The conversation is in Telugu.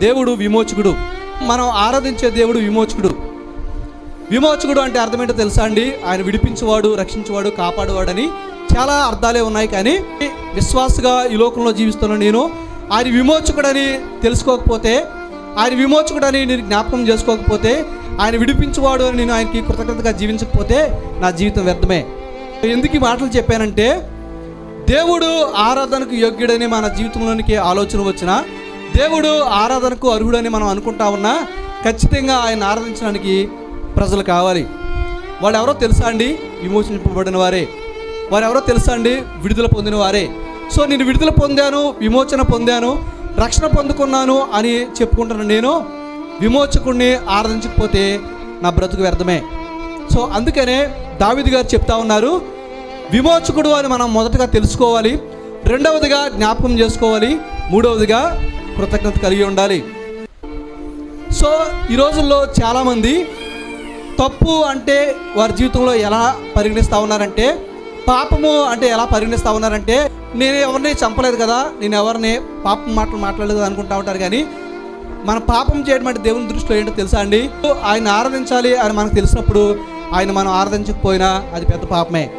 దేవుడు విమోచకుడు. మనం ఆరాధించే దేవుడు విమోచకుడు. విమోచకుడు అంటే అర్థమేంటో తెలుసా అండి? ఆయన విడిపించేవాడు రక్షించేవాడు కాపాడేవాడని చాలా అర్థాలే ఉన్నాయి కానీ విశ్వాసగా ఈ లోకంలో జీవిస్తున్న నేను ఆయన విమోచకుడని తెలుసుకోకపోతే ఆయన విమోచకుడని నేను జ్ఞాపకం చేసుకోకపోతే ఆయన విడిపించేవాడు అని నేను ఆయనకి కృతజ్ఞతగా జీవించకపోతే నా జీవితం వ్యర్థమే. ఎందుకు ఈ మాటలు చెప్పానంటే దేవుడు ఆరాధనకు యోగ్యుడని మన జీవితంలోనికి ఆలోచన వచ్చిన దేవుడు ఆరాధనకు అర్హుడని మనం అనుకుంటా ఉన్నా ఖచ్చితంగా ఆయన ఆరాధించడానికి ప్రజలు కావాలి. వాళ్ళు ఎవరో తెలుసా అండి? విమోచింపబడిన వారే. వారు ఎవరో తెలుసా అండి? విడుదల పొందిన వారే. సో నేను విడుదల పొందాను విమోచన పొందాను రక్షణ పొందుకున్నాను అని చెప్పుకుంటున్న నేను విమోచకుడిని ఆరాధించకపోతే నా బ్రతుకు వ్యర్థమే. సో అందుకనే దావిది గారు చెప్తా ఉన్నారు విమోచకుడు అని మనం మొదటగా తెలుసుకోవాలి రెండవదిగా జ్ఞాపకం చేసుకోవాలి మూడవదిగా కృతజ్ఞత కలిగి ఉండాలి. సో ఈ రోజుల్లో చాలామంది తప్పు అంటే వారి జీవితంలో ఎలా పరిగణిస్తూ ఉన్నారంటే పాపము అంటే ఎలా పరిగణిస్తూ ఉన్నారంటే నేను ఎవరిని చంపలేదు కదా నేను ఎవరిని పాపం మాటలు మాట్లాడలేదు అనుకుంటా ఉంటారు కానీ మన పాపం చేయడం అంటే దేవుని దృష్టిలో ఏంటో తెలుసా అండి? ఆయన ఆరాధించాలి అని మనకు తెలిసినప్పుడు ఆయన మనం ఆరాధించకపోయినా అది పెద్ద పాపమే.